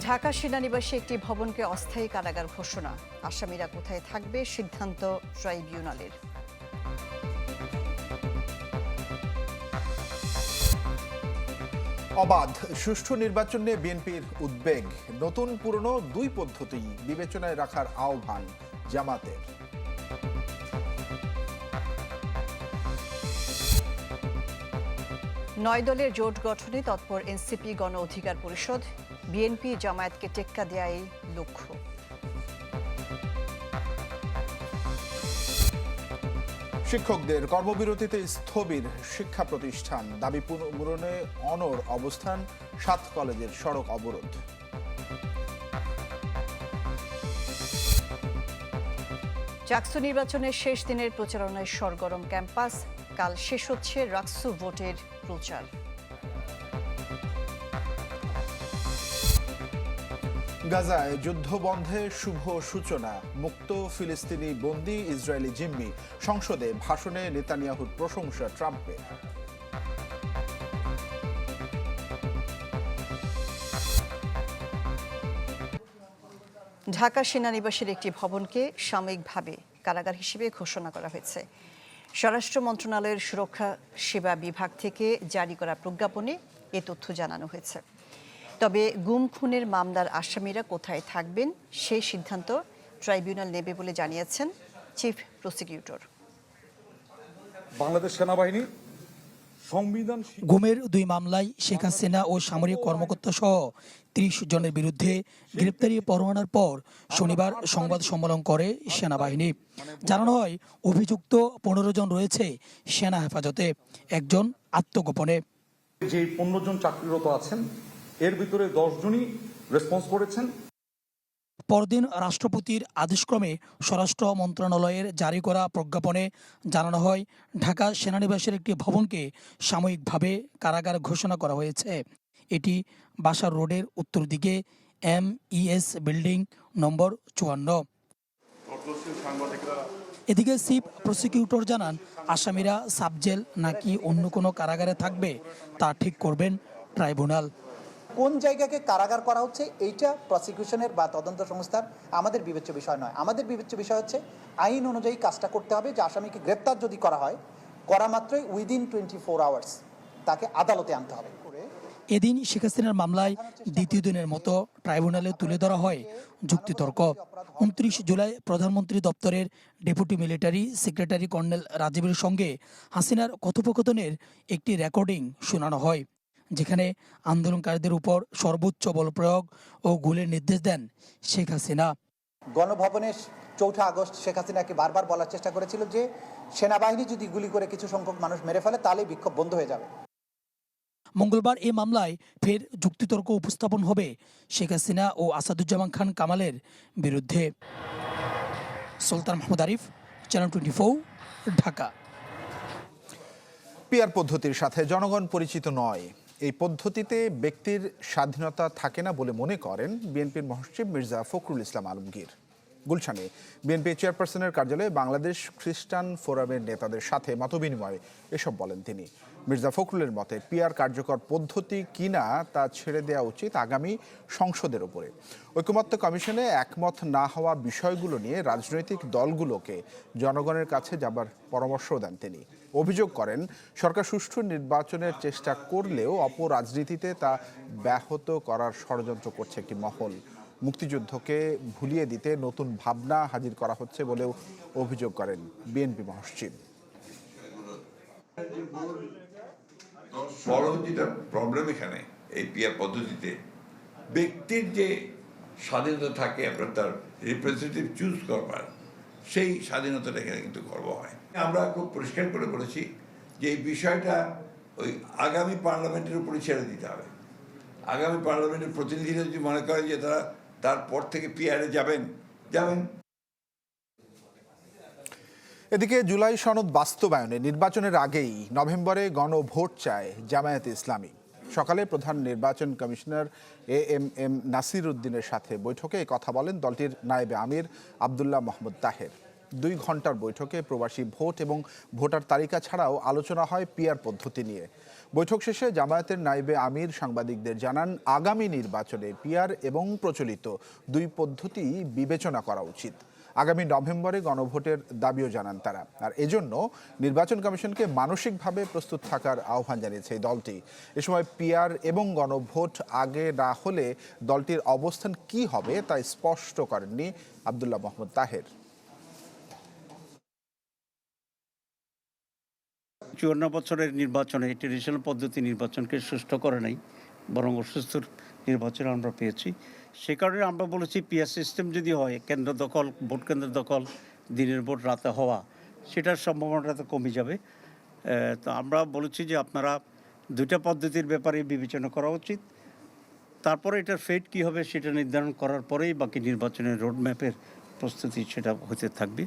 ঢাকা সেনানিবাসে একটি ভবনকে অস্থায়ী কারাগার ঘোষণা। আসামিরা কোথায় থাকবে সিদ্ধান্ত ট্রাইব্যুনালের। অবাধ সুষ্ঠু নির্বাচন নিয়ে বিএনপির উদ্বেগ। নতুন পুরনো দুই পদ্ধতি বিবেচনায় রাখার আহ্বান জামাতের। নয় দলের জোট গঠনে তৎপর এনসিপি গণ অধিকার পরিষদ। বিএনপি জামায়াতকে টেক্কা দেয়াই লক্ষ্য। শিক্ষকদের কর্মবিরতিতে স্থবির শিক্ষা প্রতিষ্ঠান। দাবি পূরণে অনর অবস্থান সাত কলেজের সড়ক অবরোধ। চাকসু নির্বাচনের শেষ দিনের প্রচারণায় সরগরম ক্যাম্পাস। কাল শেষ হচ্ছে রাকসু ভোটের প্রচার। গাজায় যুদ্ধ বন্ধে শুভ সূচনা, মুক্ত ফিলিস্তিনি বন্দি ইসরায়েলি জিম্মি, সংসদে ভাষণে নেতানিয়াহুর প্রশংসা ট্রাম্পের। ঢাকা সেনানিবাসের একটি ভবনকে সাময়িকভাবে কারাগার হিসেবে ঘোষণা করা হয়েছে। স্বরাষ্ট্র মন্ত্রণালয়ের সুরক্ষা সেবা বিভাগ থেকে জারি করা প্রজ্ঞাপনে এ তথ্য জানানো হয়েছে। তবে গুম খুনের মামলার আসামিরা কোথায় থাকবেন সেই সিদ্ধান্ত ট্রাইব্যুনাল নেবে বলে জানিয়েছেন চিফ প্রসিকিউটর। বাংলাদেশ সেনাবাহিনী সংবিধান গুমের দুই মামলায় শেখ হাসিনা ও সামরিক কর্মকর্তা সহ ত্রিশ জনের বিরুদ্ধে গ্রেপ্তারি পরোয়ানার পর শনিবার সংবাদ সম্মেলন করে সেনাবাহিনী। জানানো হয় অভিযুক্ত পনেরো জন রয়েছে সেনা হেফাজতে একজন আত্মগোপনে। যে পনেরো জন চাকরিরত আছেন এর ভিতরে দশ জনই রেসপন্স করেছেন। পরদিন রাষ্ট্রপতির আদেশক্রমে স্বরাষ্ট্র মন্ত্রণালয়ের জারি করা প্রজ্ঞাপনে জানানো হয়, ঢাকা সেনানিবাসের একটি ভবনকে সাময়িকভাবে কারাগার ঘোষণা করা হয়েছে। এটি বাসার রোডের উত্তর দিকে এম ইএস বিল্ডিং নম্বর চুয়ান্ন। এদিকে চিফ প্রসিকিউটর জানান, আসামিরা সাবজেল নাকি অন্য কোনো কারাগারে থাকবে তা ঠিক করবেন ট্রাইব্যুনাল। কোন জায়গাকে কারাগার করা হচ্ছে এইটা প্রসিকিউশনের বা তদন্ত সংস্থার আমাদের বিবেচ্য বিষয় নয়। আমাদের বিবেচ্য বিষয় হচ্ছে আইন অনুযায়ী কাজটা করতে হবে যে আসামিকে গ্রেপ্তার যদি করা হয় করা মাত্রই উইদিন টোয়েন্টি ফোর আওয়ার্স তাকে আদালতে আনতে হবে। এদিন শেখ হাসিনার মামলায় দ্বিতীয় দিনের মতো ট্রাইব্যুনালে তুলে ধরা হয় যুক্তিতর্ক। উনত্রিশ জুলাই প্রধানমন্ত্রী দপ্তরের ডেপুটি মিলিটারি সেক্রেটারি কর্নেল রাজীবের সঙ্গে হাসিনার কথোপকথনের একটি রেকর্ডিং শোনানো হয়। যেখানে আন্দোলনকারীদের উপর সর্বোচ্চ বল প্রয়োগ ও গুলির নির্দেশ দেন শেখ হাসিনা। গণভবনে চৌঠা আগস্ট শেখ হাসিনাকে বারবার বলার চেষ্টা করেছিল যে সেনাবাহিনী যদি গুলি করে কিছু সংখ্যক মানুষ মেরে ফেলে তাহলে বিক্ষোভ বন্ধ হয়ে যাবে। মঙ্গলবার এই মামলায় ফের যুক্তিতর্ক উপস্থাপন হবে শেখ হাসিনা ও আসাদুজ্জামান খান কামালের বিরুদ্ধে। Sultan Mahmud Arif channel twenty Dhaka. Peer পদ্ধতির সাথে জনগণ পরিচিত নয়। এই পদ্ধতিতে ব্যক্তির স্বাধীনতা থাকে না বলে মনে করেন বিএনপির মহাসচিব মির্জা ফখরুল ইসলাম আলমগীর। গুলশানে বিএনপি চেয়ারপারসনের কার্যালয়ে বাংলাদেশ খ্রিস্টান ফোরামের নেতাদের সাথে মতবিনিময়ে এসব বলেন তিনি। মির্জা ফখরুলের মতে পিয়ার কার্যকর পদ্ধতি কিনা তা ছেড়ে দেওয়া উচিত আগামী সংসদের ওপরে ঐকমত্য কমিশনে একমত না হওয়া বিষয়গুলো নিয়ে রাজনৈতিক দলগুলোকে জনগণের কাছে যাবার পরামর্শ দেন তিনি। অভিযোগ করেন, সরকার সুষ্ঠু নির্বাচনের চেষ্টা করলেও অপরাজনীতিতে তা ব্যাহত করার ষড়যন্ত্র করছে একটি মহল। মুক্তিযুদ্ধকে ভুলিয়ে দিতে নতুন ভাবনা হাজির করা হচ্ছে বলেও অভিযোগ করেন বিএনপি মহাসচিব। বড় যেটা প্রবলেম এখানে, এই পিয়ার পদ্ধতিতে। ব্যক্তির যে স্বাধীনতা থাকে আপনার তার রিপ্রেজেন্টেটিভ চুজ করবার, সেই স্বাধীনতাটা এখানে কিন্তু গর্ব হয়। আমরা খুব পরিষ্কার করে বলেছি যে এই বিষয়টা ওই আগামী পার্লামেন্টের উপরে ছেড়ে দিতে হবে। আগামী পার্লামেন্টের প্রতিনিধিরা যদি মনে করেন যে তারা তারপর থেকে পিয়ারে যাবেন যাবেন এদিকে জুলাই সনদ বাস্তবায়নে নির্বাচনের আগেই নভেম্বরে গণভোট চায় জামায়াতে ইসলামী। সকালে প্রধান নির্বাচন commissioner A M M Nasir উদ্দিনের সাথে বৈঠকে কথা বলেন দলটির নায়েবে আমির আবদুল্লাহ মোহাম্মদ তাহের। দুই ঘণ্টার বৈঠকে প্রবাসী ভোট এবং ভোটার তালিকা ছাড়াও আলোচনা হয় পিয়ার পদ্ধতি নিয়ে। বৈঠক শেষে জামায়াতের নাইবে আমির সাংবাদিকদের জানান, আগামী নির্বাচনে পিয়ার এবং প্রচলিত দুই পদ্ধতি বিবেচনা করা উচিত। আগামী নভেম্বরে গণভোটের দাবিও জানান তারা। আর এজন্য নির্বাচন কমিশনকে মানসিকভাবে প্রস্তুত থাকার আহ্বান জানিয়েছে এই দলটি। এ সময় পিআর এবং গণভোট আগে না হলে দলটির অবস্থান কি হবে তা স্পষ্ট করেননি আবদুল্লাহ মোহাম্মদ তাহের। চুয়ান্ন বছরের নির্বাচনে ট্রেডিশনাল পদ্ধতি নির্বাচনকে সুষ্ঠু করে নাই, বরং অসুস্থ নির্বাচন আমরা পেয়েছি। সে কারণে আমরা বলেছি পিয়ার সিস্টেম যদি হয়, কেন্দ্র দখল, ভোট কেন্দ্র দখল, দিনের ভোট রাতে হওয়া, সেটার সম্ভাবনাটা তো কমে যাবে। তো আমরা বলেছি যে আপনারা দুইটা পদ্ধতির ব্যাপারে বিবেচনা করা উচিত। তারপরে এটার ফেট কী হবে, সেটা নির্ধারণ করার পরেই বাকি নির্বাচনের রোডম্যাপের প্রস্তুতি সেটা হতে থাকবে।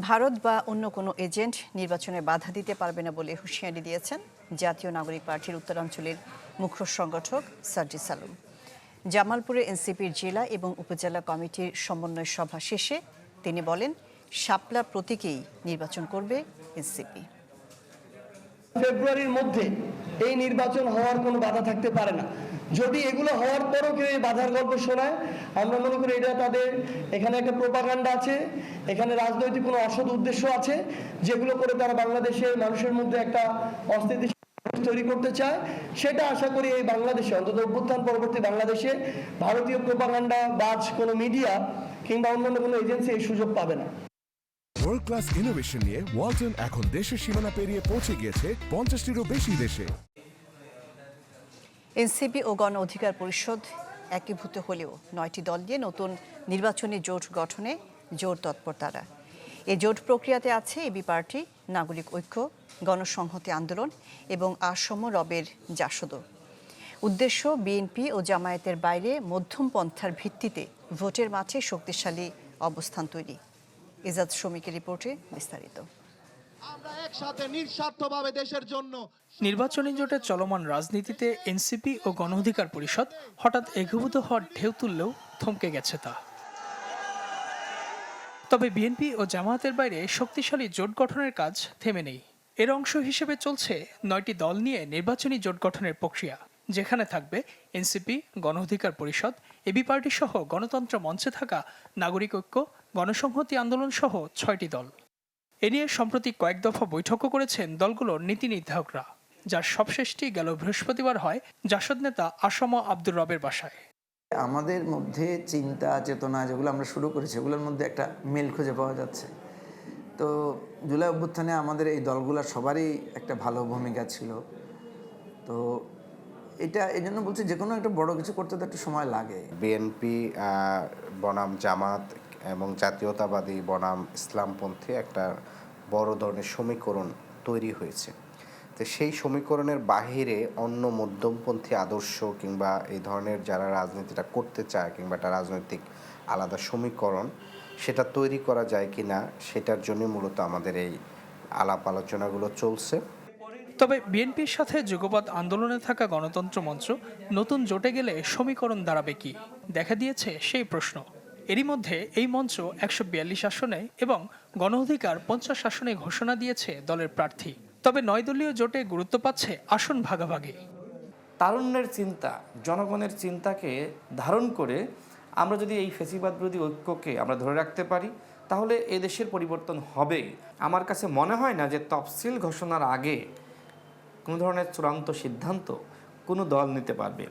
ভারত বা অন্য কোনো এজেন্ট নির্বাচনে বাধা দিতে পারবে না বলে হুঁশিয়ারি দিয়েছেন জাতীয় নাগরিক পার্টির উত্তরাঞ্চলের মুখ্য সংগঠক সার্জি সালুম। জামালপুরে এনসিপির জেলা এবং উপজেলা কমিটির সমন্বয় সভা শেষে তিনি বলেন, শাপলা প্রতীকেই নির্বাচন করবে এনসিপি। ফেব্রুয়ারির মধ্যে এই নির্বাচন হওয়ার কোনো বাধা থাকতে পারে না। যদি এগুলো হওয়ার পরও কেউ এই বাধার গল্প শোনায়, আমরা মনে করি এটা তাদের এখানে একটা প্রোপাগান্ডা আছে, এখানে রাজনৈতিক কোনো অসৎ উদ্দেশ্য আছে, যেগুলো করে তারা বাংলাদেশের মানুষের মধ্যে একটা অস্থিতিশীল তৈরি করতে চায়। সেটা আশা করি এই বাংলাদেশে, অন্তত অভ্যুত্থান পরবর্তী বাংলাদেশে ভারতীয় প্রোপাগান্ডা বাজ কোনো মিডিয়া কিংবা অন্যান্য কোনো এজেন্সি এই সুযোগ পাবে না। ওয়ার্ল্ড ক্লাস ইনোভেশন নিয়ে ওয়ালটন এখন দেশের সীমানা পেরিয়ে পৌঁছে গিয়েছে পঞ্চাশটিরও বেশি দেশে। এনসিপি ও গণ অধিকার পরিষদ একীভূত হলেও নয়টি দল নিয়ে নতুন নির্বাচনী জোট গঠনে জোর তৎপর তারা এই জোট প্রক্রিয়াতে আছে এবি পার্টি, নাগরিক ঐক্য, গণসংহতি আন্দোলন এবং আসম রবের জাসদ। উদ্দেশ্য বিএনপি ও জামায়াতের বাইরে মধ্যম পন্থার ভিত্তিতে ভোটের মাঠে শক্তিশালী অবস্থান তৈরি। ইজাদ শ্রমিকের রিপোর্টে বিস্তারিত। আমরা একসাথে নিঃস্বার্থভাবে দেশের জন্য নির্বাচনী জোটে চলমান রাজনীতিতে এনসিপি ও গণ অধিকার পরিষদ হঠাৎ একীভূত হওয়ার ঢেউ তুললেও থমকে গেছে তা। তবে বিএনপি ও জামায়াতের বাইরে শক্তিশালী জোট গঠনের কাজ থেমে নেই। এর অংশ হিসেবে চলছে নয়টি দল নিয়ে নির্বাচনী জোট গঠনের প্রক্রিয়া যেখানে থাকবে এনসিপি গণ অধিকার পরিষদ এবি পার্টি সহ গণতন্ত্র মঞ্চে থাকা নাগরিক ঐক্য গণসংহতি আন্দোলন সহ ছয়টি দল। এ নিয়ে সম্প্রতি কয়েক দফা বৈঠকও করেছেন দলগুলোর নীতি নির্ধারকরা যার সবশেষটি গেল বৃহস্পতিবার হয় জাসদ নেতা আসম আব্দুর রবের বাসায়। আমাদের মধ্যে চিন্তা চেতনা যেগুলো আমরা শুরু করেছি সেগুলোর মধ্যে একটা মিল খুঁজে পাওয়া যাচ্ছে। তো জুলাই অভ্যুত্থানে আমাদের এই দলগুলোর সবারই একটা ভালো ভূমিকা ছিল। তো এটা এই জন্য বলছি যে কোনো একটা বড় কিছু করতে তো একটু সময় লাগে। বিএনপি বনাম জামাত এবং জাতীয়তাবাদী বনাম ইসলামপন্থী একটা বড় ধরনের সমীকরণ তৈরি হয়েছে। তো সেই সমীকরণের বাহিরে অন্য মধ্যমপন্থী আদর্শ কিংবা এই ধরনের যারা রাজনীতিটা করতে চায় কিংবা একটা রাজনৈতিক আলাদা সমীকরণ, সেটা তৈরি করা যায় কি না সেটার জন্য মূলত আমাদের এই আলাপ আলোচনাগুলো চলছে। তবে বিএনপির সাথে যুগপৎ আন্দোলনে থাকা গণতন্ত্র মঞ্চ নতুন জোটে গেলে সমীকরণ দাঁড়াবে কি? দেখা দিয়েছে সেই প্রশ্ন। এরই মধ্যে এই মঞ্চ একশো বিয়াল্লিশ আসনে এবং গণ অধিকার পঞ্চাশ আসনে ঘোষণা দিয়েছে দলের প্রার্থী। তবে নয় দলীয় জোটে গুরুত্ব পাচ্ছে আসন ভাগাভাগি। তারুণ্যের চিন্তা, জনগণের চিন্তাকে ধারণ করে আমরা যদি এই ফেসিবাদ বিরোধী ঐক্যকে আমরা ধরে রাখতে পারি, তাহলে এ দেশের পরিবর্তন হবেই। আমার কাছে মনে হয় না যে তফসিল ঘোষণার আগে কোনো ধরনের চূড়ান্ত সিদ্ধান্ত কোনো দল নিতে পারবে।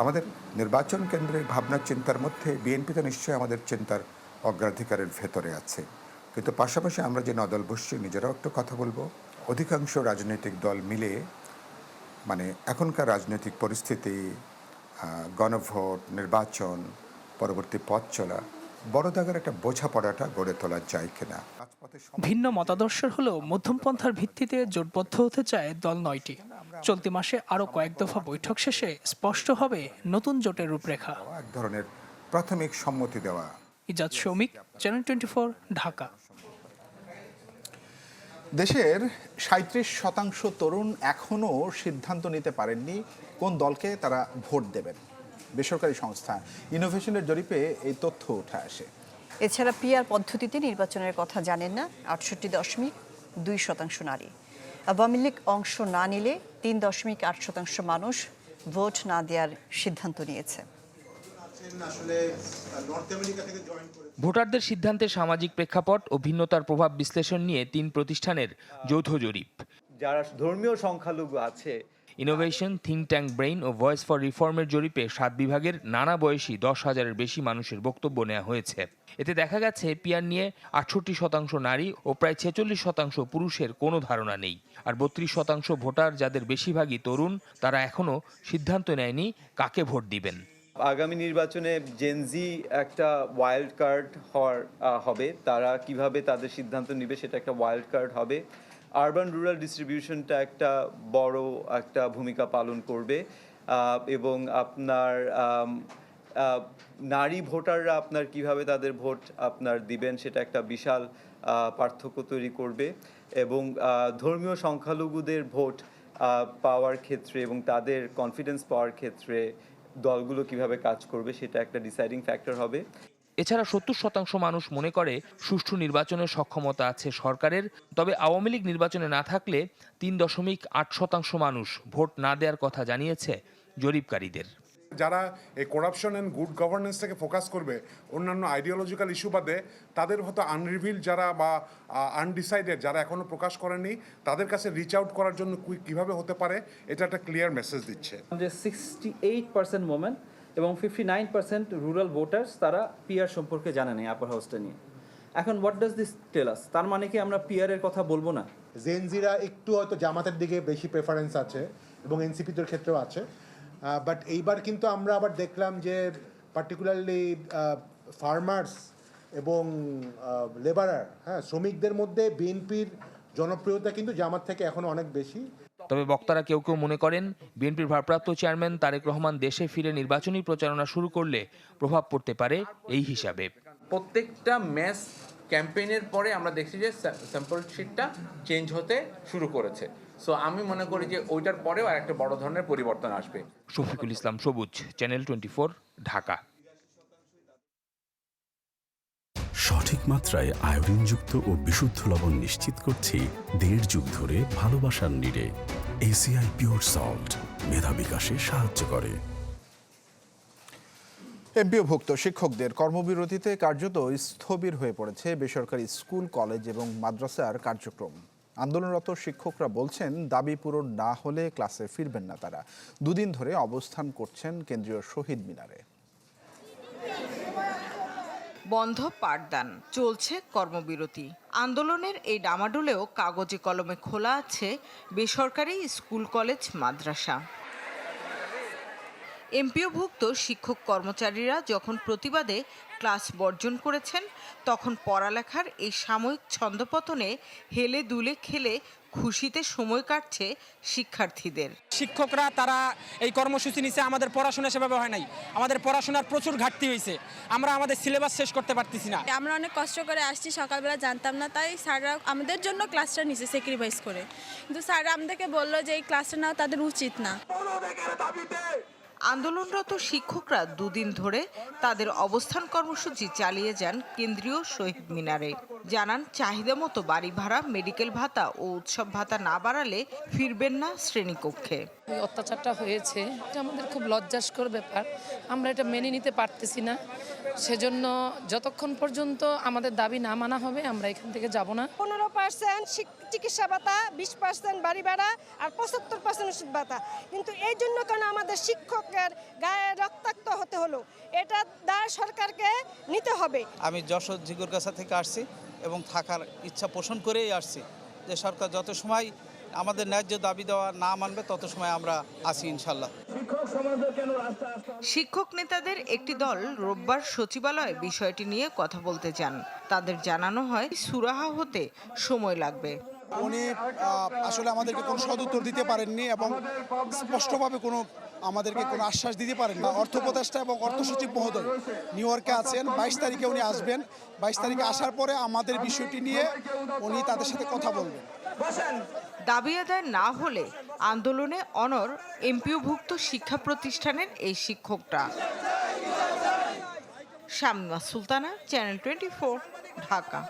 আমাদের নির্বাচন কেন্দ্রের ভাবনা চিন্তার মধ্যে বিএনপি তো নিশ্চয়ই আমাদের চিন্তার অগ্রাধিকারের ভেতরে আছে। কিন্তু পাশাপাশি আমরা যে নদল বসছি, নিজেরাও একটু কথা বলব। অধিকাংশ রাজনৈতিক দল মিলে মানে এখনকার রাজনৈতিক পরিস্থিতি গণভোট, নির্বাচন, পরবর্তী পথ চলা বড় দাগের একটা বোঝাপড়াটা গড়ে তোলা যায় কিনা? ভিন্ন মতাদর্শের হলেও মধ্যমপন্থার ভিত্তিতে জোটবদ্ধ হতে চায় দল নয়টি। চলতি মাসে আরও কয়েক দফা বৈঠক শেষে স্পষ্ট হবে নতুন জোটের রূপরেখা। এক ধরনের প্রাথমিক সম্মতি দেওয়া। Ijaz Shoumik channel twenty Dhaka. দেশের সাঁত্রিশ শতাংশ তরুণ এখনও সিদ্ধান্ত নিতে পারেননি কোন দলকে তারা ভোট দেবেন। বেসরকারি সংস্থা ইনোভেশনের জরিপে এই তথ্য উঠে আসে। এছাড়া পিআর পদ্ধতিতে নির্বাচনের কথা জানেন না আটষট্টি দশমিক দুই শতাংশ নারী। আওয়ামী লীগ অংশ না নিলে তিন দশমিক আট শতাংশ মানুষ ভোট না দেওয়ার সিদ্ধান্ত নিয়েছে। ভোটারদের সিদ্ধান্তে সামাজিক প্রেক্ষাপট ও ভিন্নতার প্রভাব বিশ্লেষণ নিয়ে তিন প্রতিষ্ঠানের যৌথ জরিপ। যারা ধর্মীয় সংখ্যালঘু আছে ইনোভেশন থিঙ্ক ট্যাঙ্ক ব্রেইন ও ভয়েস ফর রিফর্মের জরিপে সাত বিভাগের নানা বয়সী দশ হাজারের বেশি মানুষের বক্তব্য নেওয়া হয়েছে। এতে দেখা গেছে, পিয়ার নিয়ে আটষট্টি শতাংশ নারী ও প্রায় ছেচল্লিশ শতাংশ পুরুষের কোনো ধারণা নেই। আর বত্রিশ শতাংশ ভোটার যাদের বেশিরভাগই তরুণ, তারা এখনও সিদ্ধান্ত নেয়নি কাকে ভোট দিবেন। আগামী নির্বাচনে জেনজি একটা ওয়াইল্ড কার্ড হওয়ার হবে। তারা কীভাবে তাদের সিদ্ধান্ত নেবে সেটা একটা ওয়াইল্ড কার্ড হবে। আরবান রুরাল ডিস্ট্রিবিউশনটা একটা বড় একটা ভূমিকা পালন করবে। এবং আপনার নারী ভোটাররা আপনার কীভাবে তাদের ভোট আপনার দিবেন সেটা একটা বিশাল পার্থক্য তৈরি করবে। এবং ধর্মীয় সংখ্যালঘুদের ভোট পাওয়ার ক্ষেত্রে এবং তাদের কনফিডেন্স পাওয়ার ক্ষেত্রে দলগুলো কীভাবে কাজ করবে সেটা একটা ডিসাইডিং ফ্যাক্টর হবে। এছাড়া সত্তর শতাংশ মানুষ মনে করে সুষ্ঠু নির্বাচনের সক্ষমতা আছে সরকারের। তবে আওয়ামী লীগ নির্বাচনে না থাকলে তিন দশমিক আট শতাংশ মানুষ ভোট না দেওয়ার কথা জানিয়েছে জরিপকারীদের। যারা এই করাপশন অ্যান্ড গুড গভর্নেন্সটাকে ফোকাস করবে অন্যান্য আইডিওলজিক্যাল ইস্যু বাদে তাদের হয়তো আনরিভিল যারা বা আনডিসাইডেড যারা এখনও প্রকাশ করেনি তাদের কাছে রিচ আউট করার জন্য কীভাবে হতে পারে এটা একটা ক্লিয়ার মেসেজ দিচ্ছে। যে সিক্সটি এইট পার্সেন্ট মোমেন এবং fifty nine percent rural voters তারা পিআর সম্পর্কে জানে না আপার হাউসটা নিয়ে। এখন হোয়াট ডাজ দিস টেলাস তার মানে কি আমরা পিআরের কথা বলব না? জেনজিরা একটু হয়তো জামাতের দিকে বেশি প্রেফারেন্স আছে এবং এনসিপিদের ক্ষেত্রেও আছে। বাট এইবার কিন্তু আমরা আবার দেখলাম যে পার্টিকুলারলি ফার্মার্স এবং লেবারার হ্যাঁ শ্রমিকদের মধ্যে বিএনপির জনপ্রিয়তা কিন্তু জামাত থেকে এখনও অনেক বেশি। তবে বক্তারা কেউ কেউ মনে করেন বিএনপির ভারপ্রাপ্ত চেয়ারম্যান তারেক রহমান দেশে ফিরে নির্বাচনী প্রচারণা শুরু করলে প্রভাব পড়তে পারে এই হিসাবে। প্রত্যেকটা ম্যাচ ক্যাম্পেইনের পরে আমরা দেখছি যে স্যাম্পল শিটটা চেঞ্জ হতে শুরু করেছে। সো আমি মনে করি যে ওইটার পরেও আর একটা বড় ধরনের পরিবর্তন আসবে। শফিকুল ইসলাম সবুজ চ্যানেল টোয়েন্টি ঢাকা। সঠিক মাত্রায় আয়োডিনযুক্ত ও বিশুদ্ধ লবণ নিশ্চিত করছি দেড় যুগ ধরে ভালোবাসার নিড়ে। এসিআই পিওর সল্ট মেধা বিকাশে সাহায্য করে। এমপিওভুক্ত শিক্ষকদের কর্মবিরতিতে কার্যত স্থবির হয়ে পড়েছে বেসরকারি স্কুল, কলেজ এবং মাদ্রাসার কার্যক্রম। আন্দোলনরত শিক্ষকরা বলছেন, দাবি পূরণ না হলে ক্লাসে ফিরবেন না তারা। দুদিন ধরে অবস্থান করছেন কেন্দ্রীয় শহীদ মিনারে। বন্ধ পাঠদান, চলছে কর্মবিরতি। আন্দোলনের এই ডামাডোলেও কাগজে কলমে খোলা আছে বেসরকারি স্কুল কলেজ, মাদ্রাসা। এমপিওভুক্ত শিক্ষক কর্মচারীরা যখন প্রতিবাদে ক্লাস বর্জন করেছেন, তখন পড়ালেখার এই সাময়িক ছন্দপতনে হেলে দুলে খেলে খুশিতে সময় কাটছে শিক্ষার্থীদের। শিক্ষকরা তারা এই কর্মসূচি নিচে আমাদের পড়াশোনা সেভাবে হয় নাই। আমাদের পড়াশোনার প্রচুর ঘাটতি হয়েছে আমরা আমাদের সিলেবাস শেষ করতে পারতেছি না। আমরা অনেক কষ্ট করে আসছি সকালবেলা জানতাম না তাই স্যাররা আমাদের জন্য ক্লাসটা নিচে সেক্রিফাইস করে। কিন্তু স্যাররা আমাদেরকে বলল যে এই ক্লাসটা নেওয়া তাদের উচিত না। আন্দোলনরত শিক্ষকরা দুদিন ধরে তাদের অবস্থান কর্মসূচি চালিয়ে যান কেন্দ্রীয় শহীদ মিনারে। জানান, চাহিদা মতো বাড়ি ভাড়া, মেডিকেল ভাতা ও উৎসব ভাতা না বাড়ালে ফিরবেন না শ্রেণীকক্ষে। ওই অত্যাচারটা হয়েছে এটা আমাদের খুব লজ্জাস্কর ব্যাপার। আমরা এটা মেনে নিতে পারতেছি না। সেজন্য যতক্ষণ পর্যন্ত আমাদের দাবি না মানা হবে আমরা এখান থেকে যাব না। পনেরো পার্সেন্ট চিকিৎসা ভাতা বিশ পার্সেন্ট বাড়ি ভাড়া আর পঁচাত্তর পার্সেন্ট ওষুধ ভাতা। কিন্তু এই জন্য কেন আমাদের শিক্ষকের গায়ে রক্তাক্ত হতে হলো? এটা দায় সরকারকে নিতে হবে। আমি যশোর ঝিগুরগাছা থেকে আসছি এবং থাকার ইচ্ছা পোষণ করেই আসছি যে সরকার যত সময় আমাদের ন্যায্য দাবি দেওয়া না মানবে তত সময় আমরা আছি ইনশাল্লাহ। শিক্ষক নেতাদের একটি দল রোববার সচিবালয়ে বিষয়টি নিয়ে কথা বলতে চান। তাদের জানানো হয় সুরাহা হতে সময় লাগবে। উনি আসলে আমাদেরকে কোনো সদুত্তর দিতে পারেননি এবং স্পষ্টভাবে কোনো আমাদেরকে কোনো আশ্বাস দিতে পারেন না অর্থ উপদেষ্টা এবং অর্থ সচিব মহোদয় নিউ ইয়র্কে আছেন বাইশ তারিখে উনি আসবেন। বাইশ তারিখে আসার পরে আমাদের বিষয়টি নিয়ে উনি তাদের সাথে কথা বলবেন। দাবি আদায় না হলে আন্দোলনে অনর এমপিওভুক্ত শিক্ষা প্রতিষ্ঠানের এই শিক্ষকরা শামিমা সুলতানা চ্যানেল টোয়েন্টি ঢাকা।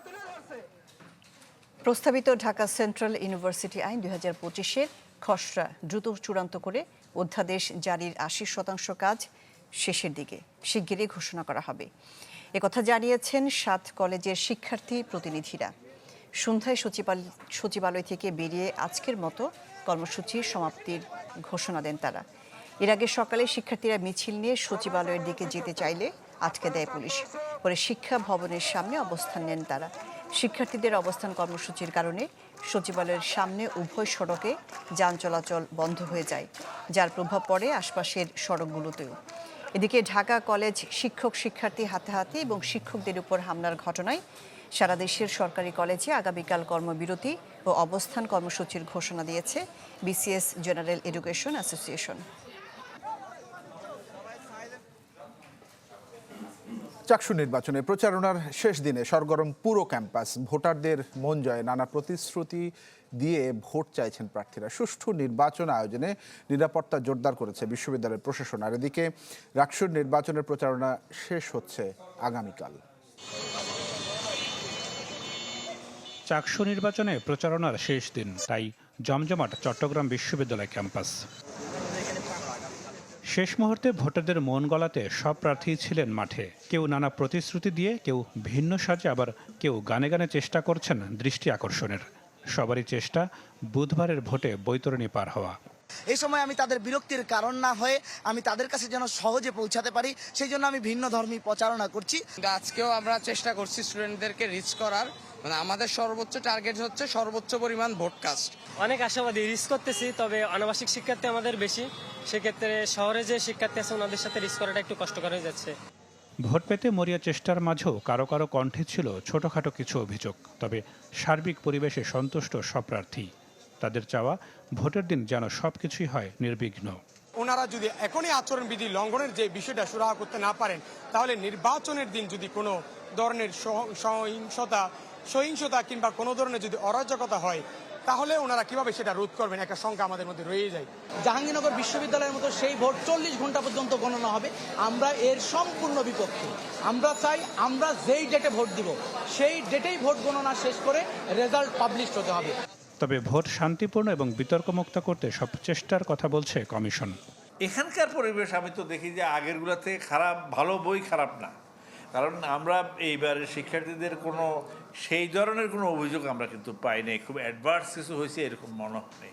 প্রস্তাবিত ঢাকা সেন্ট্রাল ইউনিভার্সিটি আইন দুই হাজার পঁচিশের খসড়া দ্রুত চূড়ান্ত করে অধ্যাদেশ জারির আশি শতাংশ কাজ শেষের দিকে শিগগিরই ঘোষণা করা হবে। একথা জানিয়েছেন সাত কলেজের শিক্ষার্থী প্রতিনিধিরা। সন্ধ্যায় সচিবালয় থেকে বেরিয়ে আজকের মতো কর্মসূচির সমাপ্তির ঘোষণা দেন তারা। এর আগে সকালে শিক্ষার্থীরা মিছিল নিয়ে সচিবালয়ের দিকে যেতে চাইলে আটকে দেয় পুলিশ। পরে শিক্ষা ভবনের সামনে অবস্থান নেন তারা। শিক্ষার্থীদের অবস্থান কর্মসূচির কারণে সচিবালয়ের সামনে উভয় সড়কে যান চলাচল বন্ধ হয়ে যায়, যার প্রভাব পড়ে আশপাশের সড়কগুলোতেও। এদিকে ঢাকা কলেজ শিক্ষক শিক্ষার্থী হাতে হাতে এবং শিক্ষকদের উপর হামলার ঘটনায় সারা দেশের সরকারি কলেজে আগামীকাল কর্মবিরতি ও অবস্থান কর্মসূচির ঘোষণা দিয়েছে BCS general education association. Chaksu নির্বাচনে প্রচারণার শেষ দিনে সরগরম পুরো ক্যাম্পাস। ভোটারদের মন জয়ে, নানা প্রতিশ্রুতি দিয়ে ভোট চাইছেন প্রার্থীরা। সুষ্ঠু নির্বাচন আয়োজনে নিরাপত্তা জোরদার করেছে বিশ্ববিদ্যালয়ের প্রশাসন। আর এদিকে রাকসুর নির্বাচনের প্রচারণা শেষ হচ্ছে আগামীকাল। চাকসু নির্বাচনে প্রচারণার শেষ দিন, তাই জমজমাট চট্টগ্রাম বিশ্ববিদ্যালয় ক্যাম্পাস। শেষ মুহূর্তে ভোটারদের মন গলাতে সব প্রার্থী ছিলেন মাঠে। কেউ নানা প্রতিশ্রুতি দিয়ে, কেউ ভিন্ন সাজে, আবার কেউ গানে গানে চেষ্টা করছেন দৃষ্টি আকর্ষণের। সবারই চেষ্টা বুধবারের ভোটে বৈতরণী পার হওয়া। এই সময় আমি তাদের বিরক্তির কারণ না হয়ে আমি তাদের কাছে যেন সহজে পৌঁছাতে পারি সেই জন্য আমি ভিন্ন ধর্মী প্রচারণা করছি। আজকেও আমরা চেষ্টা করছি স্টুডেন্টদেরকে রিচ করার। মানে আমাদের সর্বোচ্চ টার্গেট হচ্ছে সর্বোচ্চ পরিমাণ ভোটকাস্ট অনেক আশাবাদী রিস্ক করতেছি তবে আনাবাসিক শিক্ষার্থী আমাদের বেশি। সেক্ষেত্রে শহরে যে শিক্ষার্থী আছে ওনাদের সাথে রিস্ক করাটা একটু কষ্টকর হয়ে যাচ্ছে। ভোট পেতে মরিয়া চেষ্টার মাঝেও কারও কারও কণ্ঠে ছিল ছোটখাটো কিছু অভিযোগ তবে সার্বিক পরিবেশে সন্তুষ্ট সব প্রার্থী। তাদের চাওয়া ভোটের দিন যেন সবকিছুই হয় নির্বিঘ্ন। ওনারা যদি এখনই আচরণবিধি লঙ্ঘনের যে বিষয়টা সুরাহা করতে না পারেন তাহলে নির্বাচনের দিন যদি কোনো ধরনের সহিংসতা সহিংসতা কিংবা কোনো ধরনের যদি অরাজকতা হয় তাহলে ওনারা কীভাবে সেটা রোধ করবেন? একটা সংখ্যা আমাদের মধ্যে রয়ে যায়। জাহাঙ্গীরনগর বিশ্ববিদ্যালয়ের মতো সেই ভোট চল্লিশ ঘণ্টা পর্যন্ত গণনা হবে। আমরা এর সম্পূর্ণ বিপক্ষে। আমরা চাই আমরা যেই ডেটে ভোট দিব সেই ডেটেই ভোট গণনা শেষ করে রেজাল্ট পাবলিশ হতে হবে। তবে ভোট শান্তিপূর্ণ এবং বিতর্কমুক্ত করতে সব চেষ্টার কথা বলছে কমিশন। এখানকার পরিবেশ আমি তো দেখি যে আগেরগুলোতে খারাপ ভালো বই খারাপ না। কারণ আমরা এইবার শিক্ষার্থীদের কোনো সেই ধরনের কোনো অভিযোগ আমরা কিন্তু পাই নাই। খুব অ্যাডভান্স কিছু হয়েছে এরকম মনে হয়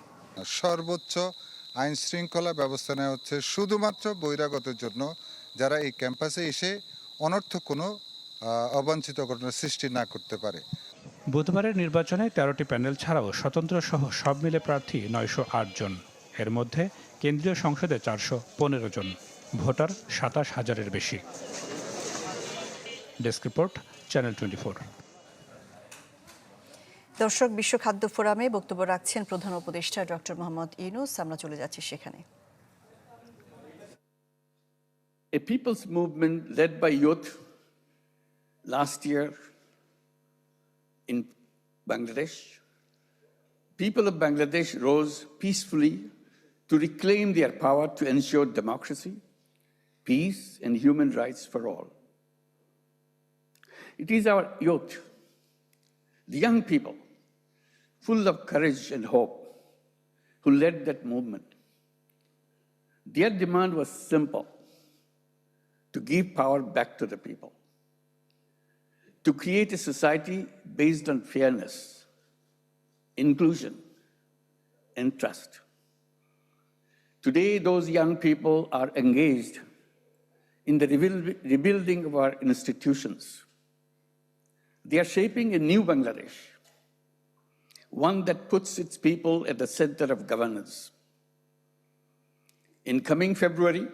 সর্বোচ্চ আইন শৃঙ্খলা ব্যবস্থা নেওয়া হচ্ছে শুধুমাত্র বহিরাগতের জন্য। যারা এই ক্যাম্পাসে এসে অনর্থক কোনো অবাঞ্ছিত ঘটনার সৃষ্টি না করতে পারে। বুধবারের নির্বাচনে তেরোটি প্যানেল ছাড়াও স্বতন্ত্র সহ সব মিলে প্রার্থী নয়শো জন। এর মধ্যে কেন্দ্রীয় সংসদে চারশো পনেরো জন। ভোটার সাতাশ হাজারের বেশি। ডেস্ক রিপোর্ট চ্যানেল টোয়েন্টি দর্শক বিশ্ব খাদ্য ফোরামে বক্তব্য রাখছেন প্রধান উপদেষ্টা ডক্টর মোহাম্মদ ইউনুস। আমরা চলে যাচ্ছি সেখানে। A people's movement led by youth last year in Bangladesh. People of Bangladesh rose peacefully to reclaim their power to ensure democracy, peace, and human rights for all. It is our youth, the young people, full of courage and hope, who led that movement. Their demand was simple to give power back to the people, to create a society based on fairness, inclusion, and trust. Today, those young people are engaged in the rebuilding of our institutions. They are shaping a new Bangladesh, one that puts its people at the center of governance. In coming February,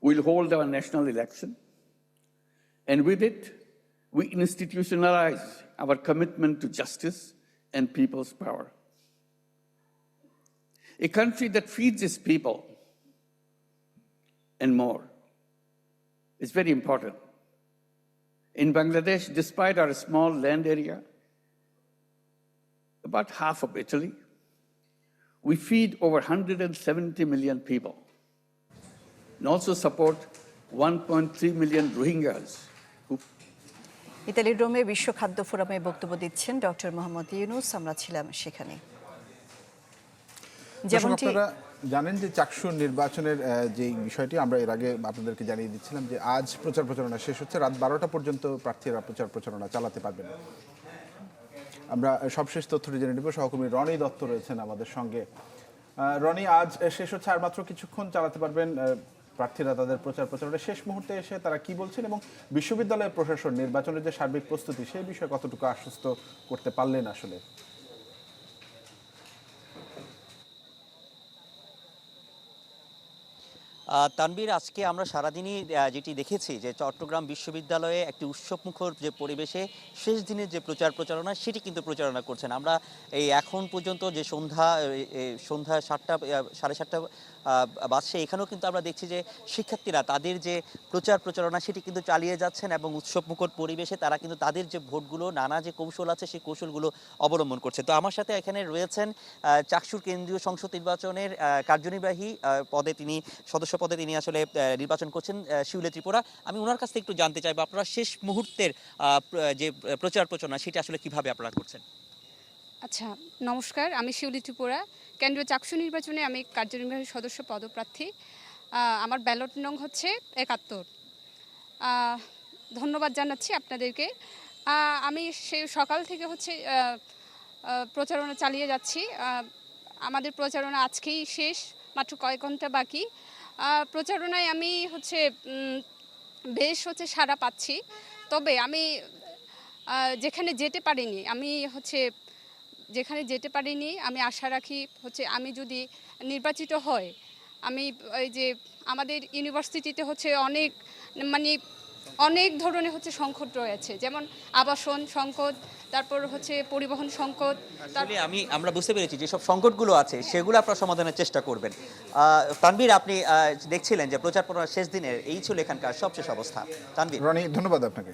we'll hold our national election, and with it, we institutionalize our commitment to justice and people's power. A country that feeds its people and more is very important. In Bangladesh, despite our small land area, about half of Italy, we feed over 170 million people and also support 1.3 million Rohingyas who ইতালির রোমে বিশ্ব খাদ্য ফোরামে বক্তব্য দিচ্ছেন doctor Mohammad Yunus. আমরা ছিলাম সেখানে। যেমনটি জানেন যে চাকসু নির্বাচনের যে বিষয়টি আমরা এর আগে আপনাদেরকে জানিয়ে দিচ্ছিলাম যে আজ প্রচার প্রচারণা শেষ হচ্ছে। রাত বারোটা পর্যন্ত প্রার্থীরা প্রচার প্রচারণা চালাতে পারবেন। আমরা সবশেষ তথ্যটি জেনে নেব। সহকর্মী রনি দত্ত রয়েছেন আমাদের সঙ্গে। রনি আজ শেষ হচ্ছে আর মাত্র কিছুক্ষণ চালাতে পারবেন। প্রার্থীরা তাদের প্রচার প্রচারের শেষ মুহূর্তে এসে তারা কি বলছেন এবং বিশ্ববিদ্যালয় প্রশাসন নির্বাচনের যে সার্বিক প্রস্তুতি সেই বিষয়ে কতটুকু আশ্বস্ত করতে পারলেন আসলে? তানবীর আজকে আমরা সারাদিনই যেটি দেখেছি যে চট্টগ্রাম বিশ্ববিদ্যালয়ে একটি উৎসবমুখর যে পরিবেশে শেষ দিনের যে প্রচার প্রচারণা, সেটি কিন্তু প্রচারণা করছেন। আমরা এই এখন পর্যন্ত যে সন্ধ্যা সন্ধ্যা সাতটা সাড়ে সাতটা বাজছে, এখানেও কিন্তু আমরা দেখছি যে শিক্ষার্থীরা তাদের যে প্রচার প্রচারণা, সেটি কিন্তু চালিয়ে যাচ্ছেন এবং উৎসবমুখর পরিবেশে তারা কিন্তু তাদের যে ভোটগুলো, নানা যে কৌশল আছে, সেই কৌশলগুলো অবলম্বন করছে। তো আমার সাথে এখানে রয়েছেন চাকসুর কেন্দ্রীয় সংসদ নির্বাচনের কার্যনির্বাহী পদে তিনি সদস্য পদে তিনি আসলে নির্বাচন করছেন শিউলে ত্রিপুরা। আমি ওনার কাছ থেকে একটু জানতে চাইব, আপনারা শেষ মুহূর্তের যে প্রচার প্রচারণা, সেটা আসলে কীভাবে আপনারা করছেন? আচ্ছা নমস্কার, আমি শিউলি ত্রিপুরা। কেন্দ্রীয় চাকসু নির্বাচনে আমি কার্যনির্বাহী সদস্য পদপ্রার্থী। আমার ব্যালট নং হচ্ছে একাত্তর। ধন্যবাদ জানাচ্ছি আপনাদেরকে। আমি সেই সকাল থেকে হচ্ছে প্রচারণা চালিয়ে যাচ্ছি। আমাদের প্রচারণা আজকেই শেষ, মাত্র কয়েক ঘণ্টা বাকি। প্রচারণায় আমি হচ্ছে বেশ হচ্ছে সাড়া পাচ্ছি। তবে আমি যেখানে যেতে পারিনি, আমি হচ্ছে, যেখানে যেতে পারিনি, আমি আশা রাখি হচ্ছে আমি যদি নির্বাচিত হয় আমি এই যে আমাদের ইউনিভার্সিটিতে হচ্ছে অনেক মানে অনেক ধরনের হচ্ছে সংকট রয়েছে। যেমন আবাসন সংকট তারপর হচ্ছে পরিবহন সংকট তার আমি আমরা বুঝতে পেরেছি যে সব সংকটগুলো আছে সেগুলো আপনারা সমাধানের চেষ্টা করবেন। তানবীর আপনি দেখছিলেন যে প্রচার প্রচার শেষ দিনের এই ছিল এখানকার সবশেষ অবস্থা। তানবীর রনি ধন্যবাদ আপনাকে।